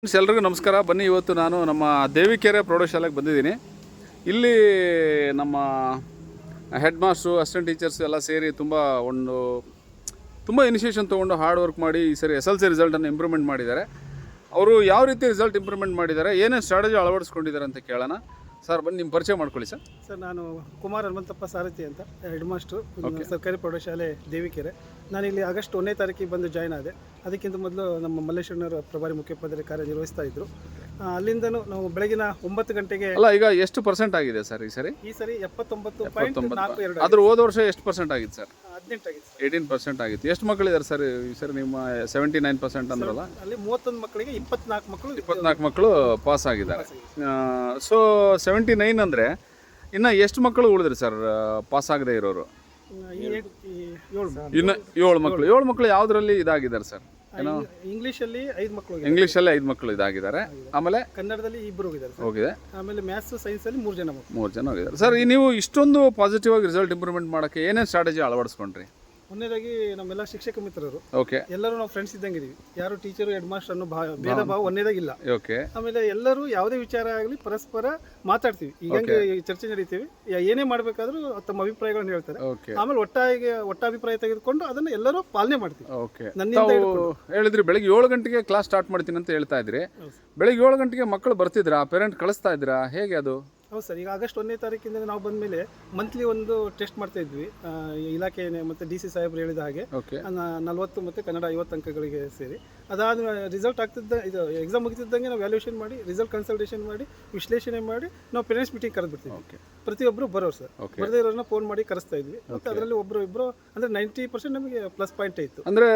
Friends ಎಲ್ರಿಗೂ ನಮಸ್ಕಾರ. ಬನ್ನಿ ಇವತ್ತು ನಾನು ನಮ್ಮ ದೇವಿಕೆರೆ ಪ್ರೌಢಶಾಲೆಗೆ ಬಂದಿದ್ದೀನಿ. ಇಲ್ಲಿ ನಮ್ಮ ಹೆಡ್ ಮಾಸ್ಟ್ರು ಅಸಿಸ್ಟೆಂಟ್ ಟೀಚರ್ಸ್ ಎಲ್ಲ ಸೇರಿ ತುಂಬ ಒಂದು, ತುಂಬ ಇನಿಷಿಯೇಷನ್ ತೊಗೊಂಡು ಹಾರ್ಡ್ ವರ್ಕ್ ಮಾಡಿ ಈ ಸರಿ ಎಸ್ ಎಲ್ ಸಿ ರಿಸಲ್ಟನ್ನು ಇಂಪ್ರೂವ್ಮೆಂಟ್ ಮಾಡಿದ್ದಾರೆ. ಅವರು ಯಾವ ರೀತಿ ರಿಸಲ್ಟ್ ಇಂಪ್ರೂವ್ಮೆಂಟ್ ಮಾಡಿದ್ದಾರೆ, ಏನೇನು ಸ್ಟ್ರಾಟಜಿ ಅಳವಡಿಸ್ಕೊಂಡಿದ್ದಾರೆ ಅಂತ ಕೇಳೋಣ. ಸರ್ ಬಂದು ನಿಮ್ಮ ಪರಿಚಯ ಮಾಡ್ಕೊಳ್ಳಿ ಸರ್. ಸರ್ ನಾನು ಕುಮಾರ್ ಹನುಮಂತಪ್ಪ ಸಾರಥಿ ಅಂತ ಹೆಡ್ ಮಾಸ್ಟ್ರು ಸರ್ಕಾರಿ ಪ್ರೌಢಶಾಲೆ ದೇವಿಕೆರೆ. ಇಲ್ಲಿ ಆಗಸ್ಟ್ ಒಂದನೇ ತಾರೀಕಿಗೆ ಬಂದು ಜಾಯ್ನ್ ಆದೆ. ಅದಕ್ಕಿಂತ ಮೊದಲು ನಮ್ಮ ಮಲ್ಲೇಶ್ವರನವರು ಪ್ರಭಾರಿ ಮುಖ್ಯೋಪಾಧ್ಯಾಯ ಕಾರ್ಯನಿರ್ವಹಿಸ್ತಾ ಇದ್ದರು ಅಲ್ಲಿಂದನೂ ನಾವು ಬೆಳಗಿನ ಒಂಬತ್ತು ಗಂಟೆಗೆ ಅಲ್ಲ ಈಗ ಎಷ್ಟು ಪರ್ಸೆಂಟ್ ಆಗಿದೆ ಸರ್ ಈ ಸರಿ? ಈ ಸರಿ ಎಪ್ಪತ್ತೊಂಬತ್ತು ಪಾಯಿಂಟ್ ನಾಲ್ಕು ಎರಡು ಅದ್ರ ಹೋದ ವರ್ಷ ಎಷ್ಟು ಪರ್ಸೆಂಟ್ ಆಗಿತ್ತು ಸರ್? ಹದಿನೆಂಟಾಗಿದೆ ಸರ್. ಏಯ್ಟೀನ್ ಪರ್ಸೆಂಟ್ ಆಗಿತ್ತು. ಎಷ್ಟು ಮಕ್ಕಳಿದ್ದಾರೆ ಸರ್ ಈ ಸರಿ ನಿಮ್ಮ ಸೆವೆಂಟಿ ನೈನ್ ಪರ್ಸೆಂಟ್ ಅಂದ್ರಲ್ಲ ಅಲ್ಲಿ ಮೂವತ್ತೊಂದು ಮಕ್ಕಳಿಗೆ ಇಪ್ಪತ್ನಾಲ್ಕು ಮಕ್ಕಳು ಇಪ್ಪತ್ನಾಲ್ಕು ಮಕ್ಕಳು ಪಾಸ್ ಆಗಿದ್ದಾರೆ. ಸೊ ಸೆವೆಂಟಿ ನೈನ್ ಅಂದರೆ ಇನ್ನು ಎಷ್ಟು ಮಕ್ಕಳು ಉಳಿದ್ರಿ ಸರ್ ಪಾಸ್ ಆಗದೆ ಇರೋರು? ಈ ಏಳು ಇನ್ನು ಏಳು ಮಕ್ಕಳು. ಏಳು ಮಕ್ಕಳು ಯಾವುದರಲ್ಲಿ ಇದಾಗಿದ್ದಾರೆ ಸರ್? ಏನೋ ಇಂಗ್ಲೀಷಲ್ಲಿ ಐದು ಮಕ್ಕಳು ಇಂಗ್ಲಿಷ್ ಇಂಗ್ಲೀಷಲ್ಲೇ ಐದು ಮಕ್ಕಳು ಇದಾಗಿದ್ದಾರೆ. ಆಮೇಲೆ? ಕನ್ನಡದಲ್ಲಿ ಇಬ್ಬರು ಹೋಗಿದ್ದಾರೆ ಹೋಗಿದೆ. ಆಮೇಲೆ ಮ್ಯಾಥ್ಸ್ ಸೈನ್ಸಲ್ಲಿ ಮೂರು ಜನ ಮೂರು ಜನ ಹೋಗಿದ್ದಾರೆ. ಸರ್ ಈ ನೀವು ಇಷ್ಟೊಂದು ಪಾಸಿಟಿವ್ ಆಗಿ ರಿಸಲ್ಟ್ ಇಂಪ್ರೂವ್ಮೆಂಟ್ ಮಾಡೋಕ್ಕೆ ಏನೇನು ಸ್ಟ್ರಾಟಜಿ ಅಳವಡಿಸ್ಕೊಂಡ್ರಿ? ಮೊನ್ನೆದಾಗಿ ನಮ್ಮೆಲ್ಲ ಶಿಕ್ಷಕ ಮಿತ್ರರು. ಓಕೆ ಎಲ್ಲರೂ ನಾವು ಫ್ರೆಂಡ್ಸ್ ಇದ್ದಂಗೆ ಇದೀವಿ. ಯಾರು ಟೀಚರು ಹೆಡ್ ಮಾಸ್ಟರ್ ಅನ್ನೋ ಭಾವ ಭೇದ ಭಾವ ಒಂದೇದಾಗಿಲ್ಲ ಓಕೆ ಆಮೇಲೆ ಎಲ್ಲರೂ ಯಾವುದೇ ವಿಚಾರ ಆಗಲಿ ಪರಸ್ಪರ ಮಾತಾಡ್ತೀವಿ. ಈಗ ಹಂಗೆ ಚರ್ಚೆ ನಡೀತೀವಿ. ಯಾ- ಏನೇ ಮಾಡಬೇಕಾದ್ರೂ ತಮ್ಮ ಅಭಿಪ್ರಾಯಗಳನ್ನು ಹೇಳ್ತಾರೆ. ಓಕೆ ಆಮೇಲೆ ಒಟ್ಟಾಗಿ ಅಭಿಪ್ರಾಯ ತೆಗೆದುಕೊಂಡು ಅದನ್ನು ಎಲ್ಲರೂ ಪಾಲನೆ ಮಾಡ್ತೀವಿ. ಓಕೆ ನನ್ನಿಂದ ತಾವು ಹೇಳಿದ್ರಿ ಬೆಳಿಗ್ಗೆ ಏಳು ಗಂಟೆಗೆ ಕ್ಲಾಸ್ ಸ್ಟಾರ್ಟ್ ಮಾಡ್ತೀನಿ ಅಂತ ಹೇಳ್ತಾ ಇದ್ರಿ. ಬೆಳಿಗ್ಗೆ ಏಳು ಗಂಟೆಗೆ ಮಕ್ಕಳು ಬರ್ತಿದ್ರಾ? ಪೇರೆಂಟ್ ಕಳಿಸ್ತಾ ಇದ್ರಾ? ಹೇಗೆ ಅದು? ಹೌದು ಸರ್ ಈಗ ಆಗಸ್ಟ್ ಒಂದನೇ ತಾರೀಕಿಂದ ನಾವು ಬಂದ ಮೇಲೆ ಮಂತ್ಲಿ ಒಂದು ಟೆಸ್ಟ್ ಮಾಡ್ತಾ ಇದ್ವಿ ಆ, ಮತ್ತೆ ಇಲಾಖೆ ಮತ್ತೆ ಡಿ ಸಿ ಸಾಹೇಬ್ರು ಹೇಳಿದ ಹಾಗೆ ಓಕೆ ನ- ನಲವತ್ತು ಮತ್ತೆ ಕನ್ನಡ ಐವತ್ತು ಅಂಕಗಳಿಗೆ ಸೇರಿ ಅದಾದ ರಿಸಲ್ಟ್ ಆಗ್ತಿದ್ದ ಇದು ಎಕ್ಸಾಮ್ ಮುಗಿತಿದ್ದಂಗೆ ನಾವು ವ್ಯಾಲ್ಯೂಷನ್ ಮಾಡಿ ರಿಸಲ್ಟ್ ಕನ್ಸಲ್ಟೇಷನ್ ಮಾಡಿ ವಿಶ್ಲೇಷಣೆ ಮಾಡಿ ನಾವು ಪೇರೆಂಟ್ಸ್ ಮೀಟಿಂಗ್ ಕರೆದ್ಬಿಡ್ತೀವಿ ಓಕೆ ಪ್ರತಿಯೊಬ್ಬರು ಬರೋರು ಸರ್ Okay. ಬರದೇ ಇರೋರನ್ನ ಫೋನ್ ಮಾಡಿ ಕರೆಸ್ತಾ ಇದ್ವಿ ಮತ್ತು ಅದರಲ್ಲಿ ಒಬ್ಬರು ಇಬ್ಬರು ಅಂದ್ರೆ ನೈಂಟಿ ಪರ್ಸೆಂಟ್ ನಮಗೆ ಪ್ಲಸ್ ಪಾಯಿಂಟ್ ಇತ್ತು ಅಂದ್ರೆ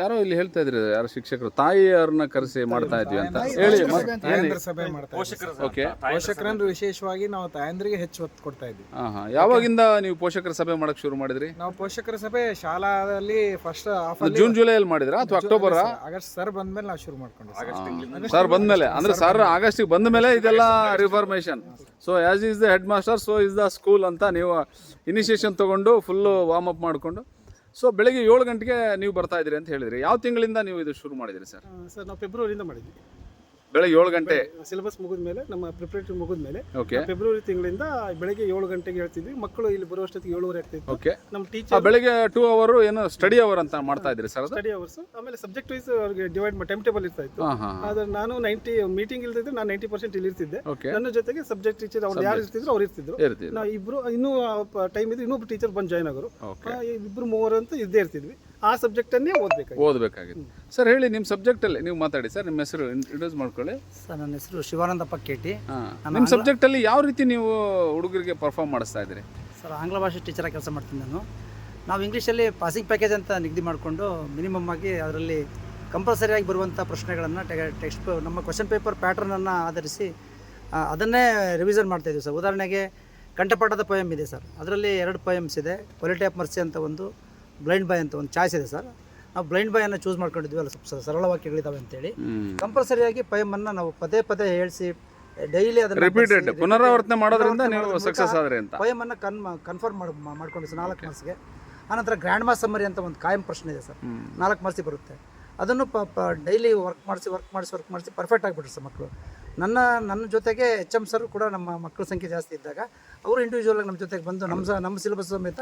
ಯಾರೋ ಇಲ್ಲಿ ಹೇಳ್ತಾ ಇದ್ರೆ ಯಾರು ಶಿಕ್ಷಕರು ತಾಯಿಯವ್ರನ್ನ ಕರೆಸಿ ಮಾಡ್ತಾ ಇದ್ವಿ ಅಂತ ಹೇಳಿ ತಾಯಂದ್ರ ಸಭೆ ಮಾಡ್ತಾ ಇದ್ವಿ. ಓಕೆ ಪೋಷಕರಂದ್ರೆ ವಿಶೇಷವಾಗಿ ನಾವು ತಾಯಂದ್ರಿಗೆ ಹೆಚ್ಚು ಒತ್ತು ಕೊಡ್ತಾ ಇದ್ವಿ ಹಾ ಹಾ. ಯಾವಾಗಿಂದ ನೀವು ಪೋಷಕರ ಸಭೆ ಮಾಡಕ್ ಶುರು ಮಾಡಿದ್ರಿ? ನಾವು ಪೋಷಕರ ಸಭೆ ಶಾಲಾದಲ್ಲಿ ಫಸ್ಟ್ ಆಫ್ ಜೂನ್ ಜುಲೈ ಅಲ್ಲಿ ಮಾಡಿದ್ರಾ ಅಥವಾ ಅಕ್ಟೋಬರ್? ಆಗಸ್ಟ್ ಸರ್ ಬಂದ್ಮೇಲೆ ನಾವು ಶುರು ಮಾಡ್ಕೊಂಡು ಸರ್. ಬಂದ್ಮೇಲೆ ಅಂದ್ರೆ ಸರ್ ಆಗಸ್ಟ್ ಬಂದ ಮೇಲೆ ಇದೆಲ್ಲ reformation so as is the head master so is the school ಅಂತ ನೀವು ಇನಿಷಿಯೇಷನ್ ತಗೊಂಡು ಫುಲ್ಲು ವಾರ್ಮ್ ಅಪ್ ಮಾಡಿಕೊಂಡು. ಸೊ ಬೆಳಿಗ್ಗೆ ಏಳು ಗಂಟೆಗೆ ನೀವು ಬರ್ತಾ ಇದ್ದೀರಿ ಅಂತ ಹೇಳಿದ್ರಿ. ಯಾವ ತಿಂಗಳಿಂದ ನೀವು ಇದು ಶುರು ಮಾಡಿದ್ರಿ ಸರ್ ಸರ್ ನಾವು ಫೆಬ್ರವರಿಯಿಂದ ಮಾಡಿದ್ವಿ. ಬೆಳಗ್ಗೆ ಏಳು ಗಂಟೆ. ಸಿಲೆಬಸ್ ಮುಗಿದ ಮೇಲೆ ನಮ್ಮ ಪ್ರಿಪರೇಟರಿ ಮುಗಿದ ಮೇಲೆ ಫೆಬ್ರವರಿ ತಿಂಗಳಿಂದ ಬೆಳಗ್ಗೆ ಏಳು ಗಂಟೆಗೆ ಹೇಳ್ತಿದ್ವಿ. ಮಕ್ಕಳು ಇಲ್ಲಿ ಬರುವಷ್ಟೊತ್ತಿಗೆ ಏಳುವರೆ ಆಗ್ತಿತ್ತು. ಓಕೆ ನಮ್ಮ ಟೀಚರ್ ಬೆಳಗ್ಗೆ ಟೂ ಅವರ್ ಏನು ಸ್ಟಡಿ ಅವರ್ ಅಂತ ಮಾಡ್ತಾ ಇದ್ರಿ ಸರ್ ಸ್ಟಡಿ ಅವರ್ಸ್ ಆಮೇಲೆ ಸಬ್ಜೆಕ್ಟ್ ವೈಸ್ ಅವ್ರಿಗೆ ಡಿವೈಡ್ ಮಾಡಿ ಟೈಮ್ ಟೇಬಲ್ ಇರ್ತಾ ಇತ್ತು ಆದ್ರೆ ನಾನು ನೈಂಟಿ ಮೀಟಿಂಗ್ ಇಲ್ದಿದ್ರೆ ನಾನು ನೈಂಟಿ ಪರ್ಸೆಂಟ್ ಇಲ್ಲಿ ಇರ್ತಿದ್ದೆ. ನನ್ನ ಜೊತೆಗೆ ಸಬ್ಜೆಕ್ಟ್ ಟೀಚರ್ ಅವ್ರು ಯಾರು ಇರ್ತಿದ್ರು ಅವ್ರು ಇರ್ತಿದ್ರು. ನಾವು ಇಬ್ರು ಇನ್ನೂ ಟೈಮ್ ಇದ್ರೆ ಇನ್ನೊಬ್ರು ಟೀಚರ್ ಬಂದು ಜಾಯ್ನ್ ಆಗೋರು. ಇಬ್ರು ಮೂವರು ಅಂತ ಇದ್ದೇ ಇರ್ತಿದ್ವಿ. ಆ ಸಬ್ಜೆಕ್ಟನ್ನೇ ಓದಬೇಕು ಓದಬೇಕಾಗಿತ್ತು. ಸರ್ ಹೇಳಿ ನಿಮ್ಮ ಸಬ್ಜೆಕ್ಟಲ್ಲಿ ನೀವು ಮಾತಾಡಿ. ಸರ್ ನಿಮ್ಮ ಹೆಸರು ಇಂಟ್ರೊಡ್ಯೂಸ್ ಮಾಡ್ಕೊಳ್ಳಿ. ಸರ್ ನನ್ನ ಹೆಸರು ಶಿವಾನಂದ ಪಕ್ಕೇಟಿ. ನಿಮ್ಮ ಸಬ್ಜೆಕ್ಟಲ್ಲಿ ಯಾವ ರೀತಿ ನೀವು ಹುಡುಗರಿಗೆ ಪರ್ಫಾರ್ಮ್ ಮಾಡಿಸ್ತಾ ಇದ್ದೀರಿ? ಸರ್ ಆಂಗ್ಲ ಭಾಷೆ ಟೀಚರಾಗಿ ಕೆಲಸ ಮಾಡ್ತೀನಿ ನಾನು. ನಾವು ಇಂಗ್ಲೀಷಲ್ಲಿ ಪಾಸಿಂಗ್ ಪ್ಯಾಕೇಜ್ ಅಂತ ನಿಗದಿ ಮಾಡಿಕೊಂಡು ಮಿನಿಮಮ್ ಆಗಿ ಅದರಲ್ಲಿ ಕಂಪಲ್ಸರಿಯಾಗಿ ಬರುವಂಥ ಪ್ರಶ್ನೆಗಳನ್ನು ಟೆಕ್ಸ್ಟ್ ನಮ್ಮ ಕ್ವಶನ್ ಪೇಪರ್ ಪ್ಯಾಟ್ರನನ್ನು ಆಧರಿಸಿ ಅದನ್ನೇ ರಿವಿಷನ್ ಮಾಡ್ತಾಯಿದ್ದೀವಿ ಸರ್. ಉದಾಹರಣೆಗೆ ಕಂಠಪಾಠದ ಪೊಯಮ್ ಇದೆ ಸರ್. ಅದರಲ್ಲಿ ಎರಡು ಪೊಯಮ್ಸ್ ಇದೆ. ಕ್ವಾಲಿಟಿ ಆಫ್ ಮರ್ಸಿ ಅಂತ ಒಂದು ಬ್ಲೈಂಡ್ ಬಾಯ್ ಅಂತ ಒಂದು ಚಾಯ್ಸ್ ಇದೆ ಸರ್. ನಾವು ಬ್ಲೈಂಡ್ ಬಾಯನ್ನು ಚೂಸ್ ಮಾಡ್ಕೊಂಡಿದ್ವಿ ಅಲ್ಲ ಸ್ವಲ್ಪ ಸರಳ ವಾಕ್ಯಗಳಿದ್ದಾವೆ ಅಂತೇಳಿ. ಕಂಪಲ್ಸರಿಯಾಗಿ ಪೊಯಮನ್ನು ನಾವು ಪದೇ ಪದೇ ಹೇಳಿಸಿ ಡೈಲಿ ಅದನ್ನು ರಿಪೀಟೆಡ್ ಪುನರಾವರ್ತನೆ ಮಾಡೋದ್ರಿಂದ ನೀವು ಸಕ್ಸಸ್ ಆದರೆ ಅಂತ. ಪೊಯಮನ್ನು ಕನ್ ಕನ್ಫರ್ಮ್ ಮಾಡಿ ಮಾಡ್ಕೊಂಡು ಸರ್ ನಾಲ್ಕು ಮಾರ್ಕ್ಸ್ಗೆ. ಆನಂತರ ಗ್ರ್ಯಾಂಡ್ ಮಾಸ್ ಸಮ್ಮರಿ ಅಂತ ಒಂದು ಕಾಯಂ ಪ್ರಶ್ನೆ ಇದೆ ಸರ್. ನಾಲ್ಕು ಮಾರ್ಕ್ಸಿಗೆ ಬರುತ್ತೆ. ಅದನ್ನು ಪ ಡೈಲಿ ವರ್ಕ್ ಮಾಡಿಸಿ ವರ್ಕ್ ಮಾಡಿಸಿ ವರ್ಕ್ ಮಾಡಿಸಿ ಪರ್ಫೆಕ್ಟ್ ಆಗಿಬಿಟ್ರು ಸರ್ ಮಕ್ಕಳು ನನ್ನ ನನ್ನ ಜೊತೆಗೆ ಎಚ್ ಎಂ ಸರ್ ಕೂಡ ನಮ್ಮ ಮಕ್ಕಳ ಸಂಖ್ಯೆ ಜಾಸ್ತಿ ಇದ್ದಾಗ ಅವರು ಇಂಡಿವಿಜುವಲ್ ಆಗಿ ನಮ್ಮ ಜೊತೆಗೆ ಬಂದು ನಮ್ಮ ಸ- ನಮ್ಮ ಸಿಲೆಬಸ್ ಸಮೇತ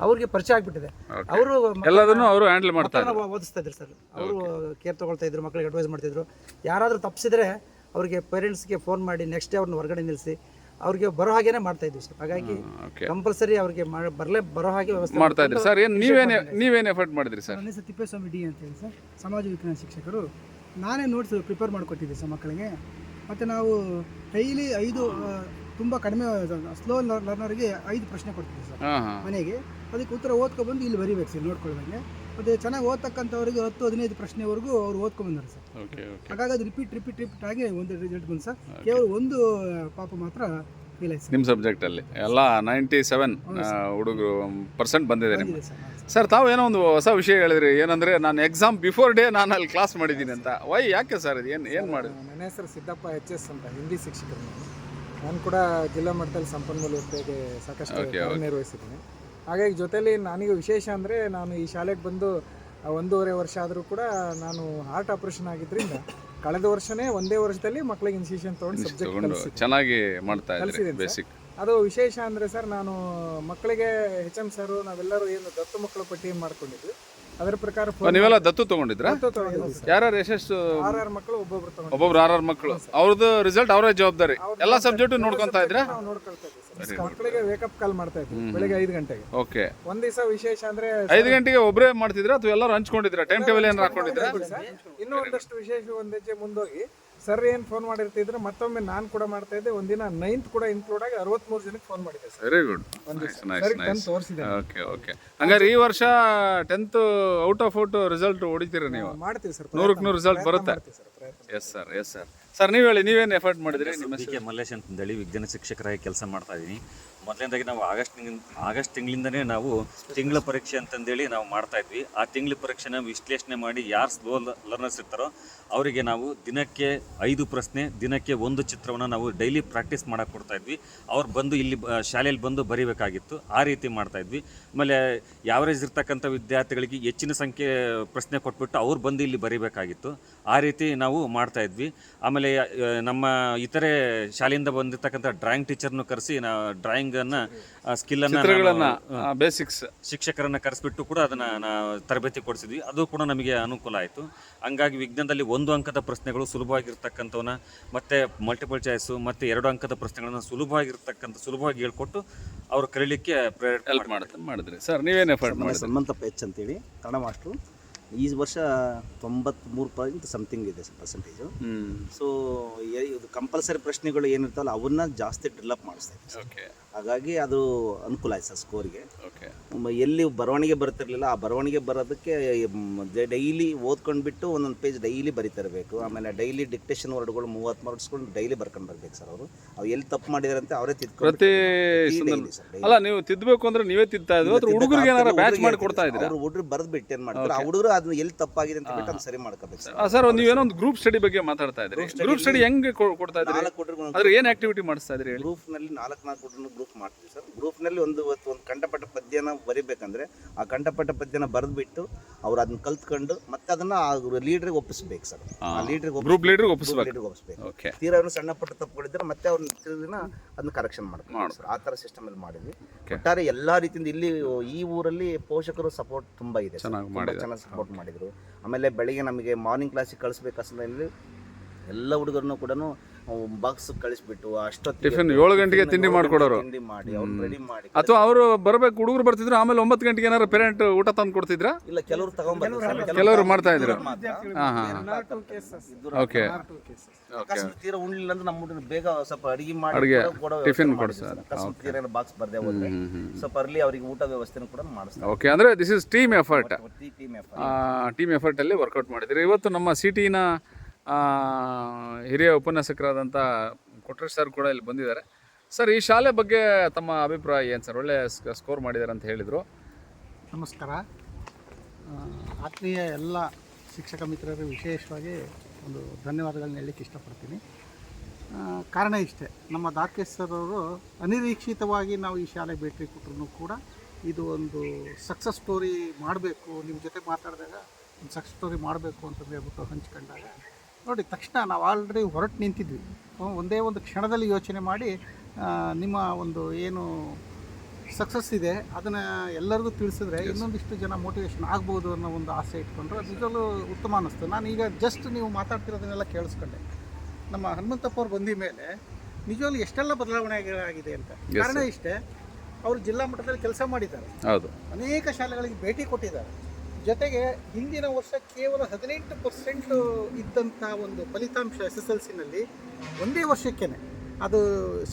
ಅವ್ರಿಗೆ ಪರಿಚಯ ಆಗಿಬಿಟ್ಟಿದೆ. ಅವರು ಎಲ್ಲದನ್ನು ಅವರು ಹ್ಯಾಂಡಲ್ ಮಾಡ್ತಾರೆ ಓದಿಸ್ತಾ ಇದ್ರು. ಸರ್ ಅವರು ಕೇರ್ ತೊಗೊಳ್ತಾ ಇದ್ರು ಮಕ್ಕಳಿಗೆ ಅಡ್ವೈಸ್ ಮಾಡ್ತಿದ್ರು. ಯಾರಾದರೂ ತಪ್ಪಿಸಿದ್ರೆ ಅವರಿಗೆ ಪೇರೆಂಟ್ಸ್ಗೆ ಫೋನ್ ಮಾಡಿ ನೆಕ್ಸ್ಟ್ ಡೇ ಅವ್ರನ್ನ ಹೊರಗಡೆ ನಿಲ್ಲಿಸಿ ಅವ್ರಿಗೆ ಬರೋ ಹಾಗೇನೆ ಮಾಡ್ತಾ ಇದ್ವಿ ಸರ್ ಹಾಗಾಗಿ ಕಂಪಲ್ಸರಿ ಅವ್ರಿಗೆ ಮಾಡ- ಬರಲೇ ಬರೋ ಹಾಗೆ ವ್ಯವಸ್ಥೆ ಮಾಡ್ತಾ ಇದ್ರಿ. ಸರ್ ಏನು ನೀವೇನೇ ನೀವೇನು ಎಫರ್ಟ್ ಮಾಡಿದ್ರಿ ಸರ್ ನನ್ನ ಹೆಸರು ತಿಪ್ಪೇಸ್ವಾಮಿ ಡಿ ಅಂತ ಹೇಳಿ ಸರ್ ಸಮಾಜ ವಿಜ್ಞಾನ ಶಿಕ್ಷಕರು. ನಾನೇ ನೋಟ್ಸ್ ಪ್ರಿಪೇರ್ ಮಾಡಿಕೊಟ್ಟಿದ್ದೆ ಸರ್ ಮಕ್ಕಳಿಗೆ. ಮತ್ತು ನಾವು ಡೈಲಿ ಐದು ತುಂಬ ಕಡಿಮೆ ಸ್ಲೋ ಲರ್ನರ್ಗೆ ಐದು ಪ್ರಶ್ನೆ ಕೊಡ್ತೀವಿ ಸರ್ ಮನೆಗೆ. ಅದಕ್ಕೆ ಉತ್ತರ ಓದ್ಕೊಬಂದು ಇಲ್ಲಿ ಬರಿಬೇಕು ಸರ್ ನೋಡ್ಕೊಳ್ದಂಗೆ. ಮತ್ತು ಚೆನ್ನಾಗಿ ಓದ್ತಕ್ಕಂಥವ್ರಿಗೆ ಹತ್ತು ಹದಿನೈದು ಪ್ರಶ್ನೆವರೆಗೂ ಅವ್ರು ಓದ್ಕೊಬಂದರು ಸರ್. ಹಾಗಾಗಿ ಅದು ರಿಪೀಟ್ ರಿಪೀಟ್ ರಿಪೀಟ್ ಆಗಿ ಒಂದು ರಿಸಲ್ಟ್ ಬಂದು ಸರ್. ಕೇವಲ ಒಂದು ಪಾಪ ಮಾತ್ರ ನಿಮ್ಮ ಸಬ್ಜೆಕ್ಟಲ್ಲಿ? ಎಲ್ಲ ನೈಂಟಿ ಸೆವೆನ್ ಹುಡುಗರು ಪರ್ಸೆಂಟ್ ಬಂದಿದೆ ನಿಮ್ಗೆ. ಸರ್ ತಾವು ಏನೋ ಒಂದು ಹೊಸ ವಿಷಯ ಹೇಳಿದ್ರಿ. ಏನಂದ್ರೆ ನಾನು ಎಕ್ಸಾಮ್ ಬಿಫೋರ್ ಡೇ ನಾನು ಅಲ್ಲಿ ಕ್ಲಾಸ್ ಮಾಡಿದ್ದೀನಿ ಅಂತ. ವೈ ಯಾಕೆ ಸರ್ ಇದು? ಏನು ಏನು ಮಾಡಿ ನನ್ನ ಹೆಸರು ಸಿದ್ದಪ್ಪ ಎಚ್ ಎಸ್ ಅಂತ ಹಿಂದಿ ಶಿಕ್ಷಕರು ನಾನು. ಕೂಡ ಜಿಲ್ಲಾ ಮಟ್ಟದಲ್ಲಿ ಸಂಪನ್ಮೂಲ ವ್ಯಕ್ತಿಯಾಗಿ ಸಾಕಷ್ಟು okay. ಹಾಗಾಗಿ ಜೊತೆಯಲ್ಲಿ ನನಗೆ ವಿಶೇಷ ಅಂದರೆ ನಾನು ಈ ಶಾಲೆಗೆ ಬಂದು ಒಂದೂವರೆ ವರ್ಷ ಆದರೂ ಕೂಡ ನಾನು ಹಾರ್ಟ್ ಆಪರೇಷನ್ ಆಗಿದ್ದರಿಂದ ಕಳೆದ ವರ್ಷನೇ ಒಂದೇ ವರ್ಷದಲ್ಲಿ ಮಕ್ಕಳಿಗೆ ಇನ್ಸ್ಟಿಟ್ಯೂಷನ್ ತಗೊಂಡು ಸಬ್ಜೆಕ್ಟ್ ತಗೊಂಡು ಚೆನ್ನಾಗಿ ಮಾಡ್ತಾ ಇದ್ದೀನಿ ಕಲ್ಸಿದ್ದೀನಿ ಬೇಸಿಕ್ ಅದು ವಿಶೇಷ ಅಂದರೆ ಸರ್ ನಾನು ಮಕ್ಕಳಿಗೆ ಹೆಚ್ ಎಂ ಸರ್ ನಾವೆಲ್ಲರೂ ಏನು ದತ್ತು ಮಕ್ಕಳ ಪಟ್ಟಿ ಮಾಡ್ಕೊಂಡಿದ್ವಿ ಅದರ ಪ್ರಕಾರ ನೀವೆಲ್ಲ ದತ್ತು ತಗೊಂಡಿದ್ರ? ದತ್ತು ಯಶಸ್ಸು ಆರಾರು ಮಕ್ಕಳು ಒಬ್ಬೊಬ್ರು ತಗೊಂಡು ಒಬ್ಬೊಬ್ರು ಆರ್ ಮಕ್ಕಳು ಅವ್ರದ್ದು ರಿಸಲ್ಟ್ ಅವರೇ ಜವಾಬ್ದಾರಿ. ಎಲ್ಲ ಸಬ್ಜೆಕ್ಟ್ ನೋಡ್ಕೊಂತ ಇದ್ರೆ ನಾವು ನೋಡ್ಕೊಳ್ತಾ ಸರ್. ಮಕ್ಕಳಿಗೆ ವೇಕಪ್ ಕಾಲ್ ಮಾಡ್ತಾ ಇದ್ವಿ ಬೆಳಿಗ್ಗೆ ಐದು ಗಂಟೆಗೆ. ಓಕೆ ಒಂದ್ ದಿವಸ ವಿಶೇಷ ಅಂದ್ರೆ ಐದು ಗಂಟೆಗೆ ಒಬ್ಬರೇ ಮಾಡ್ತಿದ್ರ ಅಥವಾ ಎಲ್ಲರೂ ಹಂಚ್ಕೊಂಡಿದ್ರಾ ಟೈಮ್ ಟೇಬಲ್ ಏನಾರು ಹಾಕೊಂಡಿದ್ರ ಇನ್ನೂ ಒಂದಷ್ಟು ವಿಶೇಷ ಒಂದ್ ಹೆಜ್ಜೆ ಮುಂದೋಗಿ ಸರ್ ಏನ್ ಫೋನ್ ಮಾಡಿರ್ತಿದ್ರು ಮತ್ತೊಮ್ಮೆ ನಾನು ಕೂಡ ಮಾಡ್ತಾ ಇದ್ದೆ. ಒಂದಿನ ನೈನ್ತ್ ಕೂಡ ಇನ್ಕ್ಲೂಡ್ ಆಗಿ ಅರವತ್ಮೂರು ಜನಕ್ಕೆ ಫೋನ್ ಮಾಡಿದ್ದೆ ಸರ್. ವೆರಿ ಗುಡ್ ತೋರಿಸಿದೆ ಓಕೆ ಓಕೆ ಹಂಗಾರೆ ಈ ವರ್ಷ tenth out of out result ಹೊಡಿತೀರ ನೀವು? ಮಾಡ್ತೀವಿ ಸರ್. ನೂರಕ್ಕೆ ನೂರು ರಿಸಲ್ಟ್ ಬರುತ್ತೆ? Yes sir yes sir sir ನೀವು ಹೇಳಿ ನೀವೇನು ಎಫರ್ಟ್ ಮಾಡಿದ್ರಿ? ನಿಮ್ಮ ಕೆ ಮಲ್ಲೇಶ್ ಅಂತಂದೇಳಿ ವಿಜ್ಞಾನ ಶಿಕ್ಷಕರಾಗಿ ಕೆಲಸ ಮಾಡ್ತಾ ಇದ್ದೀನಿ ಮೊದಲನೇದಾಗಿ ನಾವು ಆಗಸ್ಟ್ ಆಗಸ್ಟ್ ತಿಂಗಳಿಂದನೇ ನಾವು ತಿಂಗಳ ಪರೀಕ್ಷೆ ಅಂತಂದೇಳಿ ನಾವು ಮಾಡ್ತಾ ಇದ್ವಿ. ಆ ತಿಂಗಳ ಪರೀಕ್ಷೆನ ವಿಶ್ಲೇಷಣೆ ಮಾಡಿ ಯಾರು ಸ್ಲೋ ಲರ್ನರ್ಸ್ ಇರ್ತಾರೋ ಅವರಿಗೆ ನಾವು ದಿನಕ್ಕೆ ಐದು ಪ್ರಶ್ನೆ ದಿನಕ್ಕೆ ಒಂದು ಚಿತ್ರವನ್ನು ನಾವು ಡೈಲಿ ಪ್ರಾಕ್ಟೀಸ್ ಮಾಡೋಕ್ಕೆ ಕೊಡ್ತಾ ಇದ್ವಿ. ಅವ್ರು ಬಂದು ಇಲ್ಲಿ ಶಾಲೆಯಲ್ಲಿ ಬಂದು ಬರೀಬೇಕಾಗಿತ್ತು. ಆ ರೀತಿ ಮಾಡ್ತಾ ಇದ್ವಿ. ಆಮೇಲೆ ಯಾವರೇಜ್ ಇರ್ತಕ್ಕಂಥ ವಿದ್ಯಾರ್ಥಿಗಳಿಗೆ ಹೆಚ್ಚಿನ ಸಂಖ್ಯೆ ಪ್ರಶ್ನೆ ಕೊಟ್ಬಿಟ್ಟು ಅವ್ರು ಬಂದು ಇಲ್ಲಿ ಬರೀಬೇಕಾಗಿತ್ತು. ಆ ರೀತಿ ನಾವು ಮಾಡ್ತಾ ಇದ್ವಿ. ಆಮೇಲೆ ನಮ್ಮ ಇತರೆ ಶಾಲೆಯಿಂದ ಬಂದಿರತಕ್ಕಂಥ ಡ್ರಾಯಿಂಗ್ ಟೀಚರ್ನು ಕರೆಸಿ ನಾ ಡ್ರಾಯಿಂಗನ್ನು ಸ್ಕಿಲ್ಲನ್ನು ಚಿತ್ರಗಳನ್ನ ಬೇಸಿಕ್ಸ್ ಶಿಕ್ಷಕರನ್ನು ಕರೆಸಿಬಿಟ್ಟು ಕೂಡ ಅದನ್ನು ನಾ ತರಬೇತಿ ಕೊಡಿಸಿದ್ವಿ. ಅದು ಕೂಡ ನಮಗೆ ಅನುಕೂಲ ಆಯಿತು. ಹಂಗಾಗಿ ವಿಜ್ಞಾನದಲ್ಲಿ ಒಂದು ಅಂಕದ ಪ್ರಶ್ನೆಗಳು ಸುಲಭವಾಗಿರ್ತಕ್ಕಂಥವನ್ನ ಮತ್ತು ಮಲ್ಟಿಪಲ್ ಚಾಯ್ಸು ಮತ್ತು ಎರಡು ಅಂಕದ ಪ್ರಶ್ನೆಗಳನ್ನು ಸುಲಭವಾಗಿರ್ತಕ್ಕಂಥ ಸುಲಭವಾಗಿ ಹೇಳ್ಕೊಟ್ಟು ಅವ್ರು ಕಲೀಲಿಕ್ಕೆ ಪ್ರೇರೇಟ್ ಮಾಡಿದ್ರಿ. ಸರ್ ನೀವೇನು ಎಫರ್ಟ್ ಹನುಮಂತಪ್ಪ ಎಚ್ ಅಂತೇಳಿ ಕನ್ನಡ ಮಾಸ್ಟ್ರು. ಈ ವರ್ಷ ತೊಂಬತ್ಮೂರು ಪಾಯಿಂಟ್ ಸಮಥಿಂಗ್ ಇದೆ ಪರ್ಸೆಂಟೇಜು ಹ್ಮ್. ಸೊ ಇದು ಕಂಪಲ್ಸರಿ ಪ್ರಶ್ನೆಗಳು ಏನಿರ್ತಾವಲ್ಲ ಅವನ್ನ ಜಾಸ್ತಿ ಡೆವಲಪ್ ಮಾಡಿಸ್ತಾ ಇದ್ದೀವಿ ಓಕೆ ಹಾಗಾಗಿ ಅದು ಅನುಕೂಲ ಆಯ್ತು ಸರ್ ಸ್ಕೋರಿಗೆ ಓಕೆ ಎಲ್ಲಿ ಬರವಣಿಗೆ ಬರ್ತಿರ್ಲಿಲ್ಲ ಆ ಬರವಣಿಗೆ ಬರೋದಕ್ಕೆ ಡೈಲಿ ಓದ್ಕೊಂಡ್ಬಿಟ್ಟು ಒಂದೊಂದು ಪೇಜ್ ಡೈಲಿ ಬರಿತಿರಬೇಕು. ಆಮೇಲೆ ಡೈಲಿ ಡಿಕ್ಟೇಷನ್ ವರ್ಡ್ಗಳು ಮೂವತ್ತು ಮಾರ್ಕ್ಸ್ಗಳು ಡೈಲಿ ಬರ್ಕೊಂಡು ಬರ್ಬೇಕು ಸರ್ ಅವರು. ಅವ್ರು ಎಲ್ಲಿ ತಪ್ಪು ಮಾಡಿದಾರೆ ಅಂತ ಅವರೇ ತಿದ್ಕೊಂಡು ಪ್ರತಿ ಅಲ್ಲ ನೀವು ತಿದ್ದಬೇಕು ಅಂದ್ರೆ ನೀವೇ ತಿದ್ತಾ ಇದ್ರು ಹುಡುಗರಿಗೆ ಏನಾರ ಬ್ಯಾಚ್ ಮಾಡಿ ಕೊಡ್ತಾ ಇದ್ದೀರಾ? ಅವ್ರು ಹುಡುಗರು ಬರೆದು ಬಿಟ್ಟು ಏನು ಮಾಡ್ತಾರೆ? ಆ ಹುಡುಗರು ಅದನ್ನ ಎಲ್ಲಿ ತಪ್ಪಾಗಿದೆ ಅಂತ ಬಿಟ್ಟು ಅದನ್ನ ಸರಿ ಮಾಡ್ಕೋಬೇಕು ಸರ್. ಸರ್ ಏನೋ ಒಂದು ಗ್ರೂಪ್ ಸ್ಟಡಿ ಬಗ್ಗೆ ಮಾತಾಡ್ತಾ ಇದ್ರಿ. ಗ್ರೂಪ್ ಸ್ಟಡಿ ಹೆಂಗೆ ಕೊಡ್ತಾ ಇದ್ರಿ? ನಾಲ್ಕು ಹುಡುಗರು ಅದ್ರ ಏನು ಆಕ್ಟಿವಿಟಿ ಮಾಡಿಸ್ತಾ ಇದ್ರಿ ಹೇಳಿ? ಗ್ರೂಪ್ನಲ್ಲಿ ನಾಲ್ಕು ನಾಲ್ಕು ಹುಡುಗರು ಗ್ರೂಪ್ ಮಾಡ್ತೀವಿ ಸರ್. ಗ್ರೂಪ್ನಲ್ಲಿ ಒಂದು ಒಂದು ಕಂಡಪಟ್ಟ ಪದ್ಯನ ಬರಿಬೇಕಂದ್ರೆ ಆ ಕಂಠಪಟ್ಟ ಪದ್ಯನ ಬರೆದ್ಬಿಟ್ಟು ಅವ್ರು ಅದನ್ನ ಕಲ್ತ್ಕೊಂಡು ಮತ್ತೆ ಅದನ್ನ ಆ ಲೀಡ್ರಿಗೆ ಒಪ್ಪಿಸ್ಬೇಕು ಸರ್. ಆ ಲೀಡ್ರಿಗೆ ಗ್ರೂಪ್ ಲೀಡರ್ ಒಪ್ಪಿಸ್ಬೇಕು. ಲೀಡ್ರಿಗೆ ಒಪ್ಪಿಸ್ಬೇಕು. ಓಕೆ ತೀರಾ ಅವ್ರು ಸಣ್ಣ ಪುಟ್ಟ ತಪ್ಪುಗಳಿದ್ರೆ ಮತ್ತೆ ಅವ್ರನ್ನ ದಿನ ಅದನ್ನ ಕರೆಕ್ಷನ್ ಮಾಡ್ತಾರೆ ಸರ್. ಆ ಥರ ಸಿಸ್ಟಮ್ ಅಲ್ಲಿ ಮಾಡಿದ್ವಿ. ಒಟ್ಟಾರೆ ಎಲ್ಲಾ ರೀತಿಯಿಂದ ಇಲ್ಲಿ ಈ ಊರಲ್ಲಿ ಪೋಷಕರು ಸಪೋರ್ಟ್ ತುಂಬಾ ಇದೆ. ಚೆನ್ನಾಗಿ. ಸಪೋರ್ಟ್ ಮಾಡಿದ್ರು. ಆಮೇಲೆ ಬೆಳಿಗ್ಗೆ ನಮಗೆ ಮಾರ್ನಿಂಗ್ ಕ್ಲಾಸಿಗೆ ಕಳಿಸ್ಬೇಕಂದ್ರೆ ಎಲ್ಲ ಹುಡುಗರನ್ನು ಕೂಡ ಬಾಕ್ಸ್ ಕಳಿಸ್ಬಿಟ್ಟು ಅಷ್ಟೊತ್ತಿಗೆ ಟಿಫಿನ್ ಏಳು ಗಂಟೆಗೆ ತಿಂಡಿ ಮಾಡ್ಕೊಡೋರು. ತಿಂಡಿ ಮಾಡಿ ಅವ್ರು ರೆಡಿ ಮಾಡಿ. ಅಥವಾ ಅವರು ಬರ್ಬೇಕು ಹುಡುಗರು ಬರ್ತಿದ್ರು ಆಮೇಲೆ ಒಂಬತ್ತು ಗಂಟೆಗೆ ಏನಾರು ಪೇರೆಂಟ್ ಊಟ ತಂದು ಕೊಡ್ತಿದ್ರ? ಇಲ್ಲ ಕೆಲವರು ತಗೊಂಡ್ಬರ್ತಾರೆ ಕೆಲವರು ಮಾಡ್ತಾ ಇದ್ರು. ಹಾ ಹಾ ಓಕೆ ಅಕಸ್ಮಾತ್ ತೀರಾ ಉಣ್ಲಿಲ್ಲ ಅಂದ್ರೆ ನಮ್ಮ ಹುಡುಗರು ಬೇಗ ಸ್ವಲ್ಪ ಅಡಿಗೆ ಮಾಡಿ ಅಡ್ಗೆ, ಕೊಡೋ ಟಿಫಿನ್ ಕೊಡಿ. ಸರ್. ಅಕಸ್ಮಾತ್ ತೀರಾ ಬಾಕ್ಸ್ ಬರ್ದೇ ಹೋದ್ರೆ ಸ್ವಲ್ಪ ಅರ್ಲಿ ಅವರಿಗೆ ಊಟ ವ್ಯವಸ್ಥೆನೂ ಕೂಡ ಮಾಡಿಸ್ತಾರೆ. ಓಕೆ ಅಂದ್ರೆ this is team effort team team ಎಫರ್ಟಲ್ಲಿ work out ಮಾಡಿದ್ರು ಇವತ್ತು ನಮ್ಮ ಸಿಟಿನ ಹಿರಿಯ ಉಪನ್ಯಾಸಕರಾದಂಥ ಕೊಟ್ರೇಶ್ ಸರ್ ಕೂಡ ಇಲ್ಲಿ ಬಂದಿದ್ದಾರೆ. ಸರ್, ಈ ಶಾಲೆ ಬಗ್ಗೆ ತಮ್ಮ ಅಭಿಪ್ರಾಯ ಏನು ಸರ್? ಒಳ್ಳೆ ಸ್ಕೋರ್ ಮಾಡಿದ್ದಾರೆ ಅಂತ ಹೇಳಿದರು. ನಮಸ್ಕಾರ. ಆತ್ಮೀಯ ಎಲ್ಲ ಶಿಕ್ಷಕ ಮಿತ್ರರು ವಿಶೇಷವಾಗಿ ಒಂದು ಧನ್ಯವಾದಗಳನ್ನ ಹೇಳಲಿಕ್ಕೆ ಇಷ್ಟಪಡ್ತೀನಿ. ಕಾರಣ ಇಷ್ಟೇ. ನಮ್ಮ ದಾರ್ಕೇಶ್ ಸರ್ ಅವರು ಅನಿರೀಕ್ಷಿತವಾಗಿ ನಾವು ಈ ಶಾಲೆಗೆ ಭೇಟಿ ಕೊಟ್ಟರು ಕೂಡ ಇದು ಒಂದು ಸಕ್ಸಸ್ ಸ್ಟೋರಿ ಮಾಡಬೇಕು. ನಿಮ್ಮ ಜೊತೆ ಮಾತಾಡಿದಾಗ ಒಂದು ಸಕ್ಸಸ್ ಸ್ಟೋರಿ ಮಾಡಬೇಕು ಅಂತಂದು ಹೇಳ್ಬಿಟ್ಟು ಹಂಚ್ಕೊಂಡಾಗ ನೋಡಿ ತಕ್ಷಣ ನಾವು ಆಲ್ರೆಡಿ ಹೊರಟು ನಿಂತಿದ್ವಿ. ಒಂದೇ ಒಂದು ಕ್ಷಣದಲ್ಲಿ ಯೋಚನೆ ಮಾಡಿ ನಿಮ್ಮ ಒಂದು ಏನು ಸಕ್ಸಸ್ ಇದೆ ಅದನ್ನು ಎಲ್ಲರಿಗೂ ತಿಳಿಸಿದ್ರೆ ಇನ್ನೊಂದಿಷ್ಟು ಜನ ಮೋಟಿವೇಶನ್ ಆಗ್ಬೋದು ಅನ್ನೋ ಒಂದು ಆಸೆ ಇಟ್ಕೊಂಡ್ರೆ ಅದು ನಿಜವೂ ಉತ್ತಮ ಅನ್ನಿಸ್ತು. ನಾನು ಈಗ ಜಸ್ಟ್ ನೀವು ಮಾತಾಡ್ತಿರೋದನ್ನೆಲ್ಲ ಕೇಳಿಸ್ಕೊಂಡೆ. ನಮ್ಮ ಹನುಮಂತಪ್ಪ ಅವ್ರು ಬಂದ ಮೇಲೆ ನಿಜವಾಗ್ಲೂ ಎಷ್ಟೆಲ್ಲ ಬದಲಾವಣೆಗಳಾಗಿದೆ ಅಂತ. ಕಾರಣ ಇಷ್ಟೇ ಅವರು ಜಿಲ್ಲಾ ಮಟ್ಟದಲ್ಲಿ ಕೆಲಸ ಮಾಡಿದ್ದಾರೆ. ಹೌದು. ಅನೇಕ ಶಾಲೆಗಳಿಗೆ ಭೇಟಿ ಕೊಟ್ಟಿದ್ದಾರೆ. ಜೊತೆಗೆ ಹಿಂದಿನ ವರ್ಷ ಕೇವಲ ಹದಿನೆಂಟು ಪರ್ಸೆಂಟ್ ಇದ್ದಂಥ ಒಂದು ಫಲಿತಾಂಶ ಎಸ್ ಎಸ್ ಎಲ್ ಸಿನಲ್ಲಿ ಒಂದೇ ವರ್ಷಕ್ಕೇನೆ. ಅದು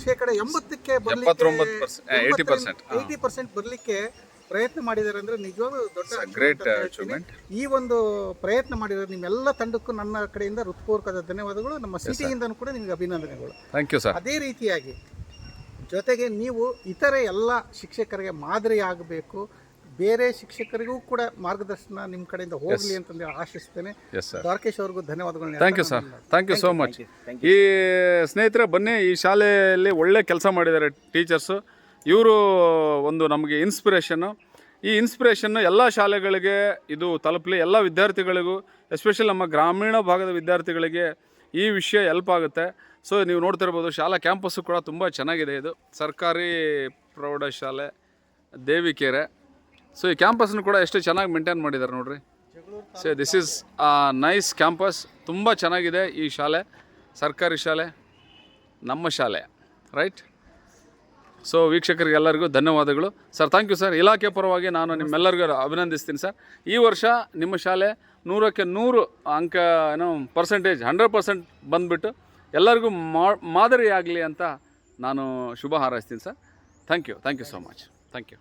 ಶೇಕಡ ಎಂಬತ್ತಕ್ಕೆ ಬರಲಿಕ್ಕೆ percent, 80%, ಹಾ. ಏಯ್ಟಿ ಪರ್ಸೆಂಟ್ ಬರಲಿಕ್ಕೆ ಪ್ರಯತ್ನ ಮಾಡಿದ್ದಾರೆ ಅಂದರೆ ನಿಜವಾಗ್ಲೂ ದೊಡ್ಡ ಗ್ರೇಟ್ ಅಚೀವ್ಮೆಂಟ್ ಈ ಒಂದು ಪ್ರಯತ್ನ ಮಾಡಿರೋ ನಿಮ್ಮೆಲ್ಲ ತಂಡಕ್ಕೂ ನನ್ನ ಕಡೆಯಿಂದ ಹೃತ್ಪೂರ್ವಕದ ಧನ್ಯವಾದಗಳು. ನಮ್ಮ ಸಿಟಿಯಿಂದನೂ ಕೂಡ ನಿಮಗೆ ಅಭಿನಂದನೆಗಳು. ಥ್ಯಾಂಕ್ ಯು ಸರ್ ಅದೇ ರೀತಿಯಾಗಿ ಜೊತೆಗೆ ನೀವು ಇತರೆ ಎಲ್ಲ ಶಿಕ್ಷಕರಿಗೆ ಮಾದರಿಯಾಗಬೇಕು. ಬೇರೆ ಶಿಕ್ಷಕರಿಗೂ ಕೂಡ ಮಾರ್ಗದರ್ಶನ ನಿಮ್ಮ ಕಡೆಯಿಂದ ಹೋಗಲಿ ಅಂತಂದು ಆಶಿಸ್ತೇನೆ. ಎಸ್ ಸರ್ ದ್ವಾರಕೇಶ್ ಅವ್ರಿಗೂ ಧನ್ಯವಾದಗಳು thank you sir thank you so much ಈ ಸ್ನೇಹಿತರೆ ಬನ್ನಿ ಈ ಶಾಲೆಯಲ್ಲಿ ಒಳ್ಳೆ ಕೆಲಸ ಮಾಡಿದ್ದಾರೆ ಟೀಚರ್ಸು ಇವರು ಒಂದು ನಮಗೆ ಇನ್ಸ್ಪಿರೇಷನ್ನು ಈ ಇನ್ಸ್ಪಿರೇಷನ್ನು ಎಲ್ಲ ಶಾಲೆಗಳಿಗೆ ಇದು ತಲುಪಲಿ ಎಲ್ಲ ವಿದ್ಯಾರ್ಥಿಗಳಿಗೂ ಎಸ್ಪೆಷಲಿ ನಮ್ಮ ಗ್ರಾಮೀಣ ಭಾಗದ ವಿದ್ಯಾರ್ಥಿಗಳಿಗೆ ಈ ವಿಷಯ ಹೆಲ್ಪ್ ಆಗುತ್ತೆ. ಸೊ ನೀವು ನೋಡ್ತಿರ್ಬೋದು ಶಾಲಾ ಕ್ಯಾಂಪಸ್ಸು ಕೂಡ ತುಂಬ ಚೆನ್ನಾಗಿದೆ ಇದು. ಸರ್ಕಾರಿ ಪ್ರೌಢಶಾಲೆ ದೇವಿಕೆರೆ. ಸೊ ಈ ಕ್ಯಾಂಪಸ್ನು ಕೂಡ ಎಷ್ಟು ಚೆನ್ನಾಗಿ ಮೇಂಟೈನ್ ಮಾಡಿದ್ದಾರೆ ನೋಡ್ರಿ. So this is nice campus ತುಂಬ ಚೆನ್ನಾಗಿದೆ ಈ ಶಾಲೆ, ಸರ್ಕಾರಿ ಶಾಲೆ, ನಮ್ಮ ಶಾಲೆ ರೈಟ್ ಸೊ ವೀಕ್ಷಕರಿಗೆಲ್ಲರಿಗೂ ಧನ್ಯವಾದಗಳು. ಸರ್ ಥ್ಯಾಂಕ್ ಯು ಸರ್ ಇಲಾಖೆ ಪರವಾಗಿ ನಾನು ನಿಮ್ಮೆಲ್ಲರಿಗೂ ಅಭಿನಂದಿಸ್ತೀನಿ ಸರ್ ಈ ವರ್ಷ ನಿಮ್ಮ ಶಾಲೆ ನೂರಕ್ಕೆ ನೂರು ಅಂಕ, ಏನೋ ಪರ್ಸೆಂಟೇಜ್ ಹಂಡ್ರೆಡ್ ಪರ್ಸೆಂಟ್ ಬಂದುಬಿಟ್ಟು ಎಲ್ಲರಿಗೂ ಮಾದರಿಯಾಗಲಿ ಅಂತ ನಾನು ಶುಭ ಹಾರೈಸ್ತೀನಿ sir thank you thank you so much thank you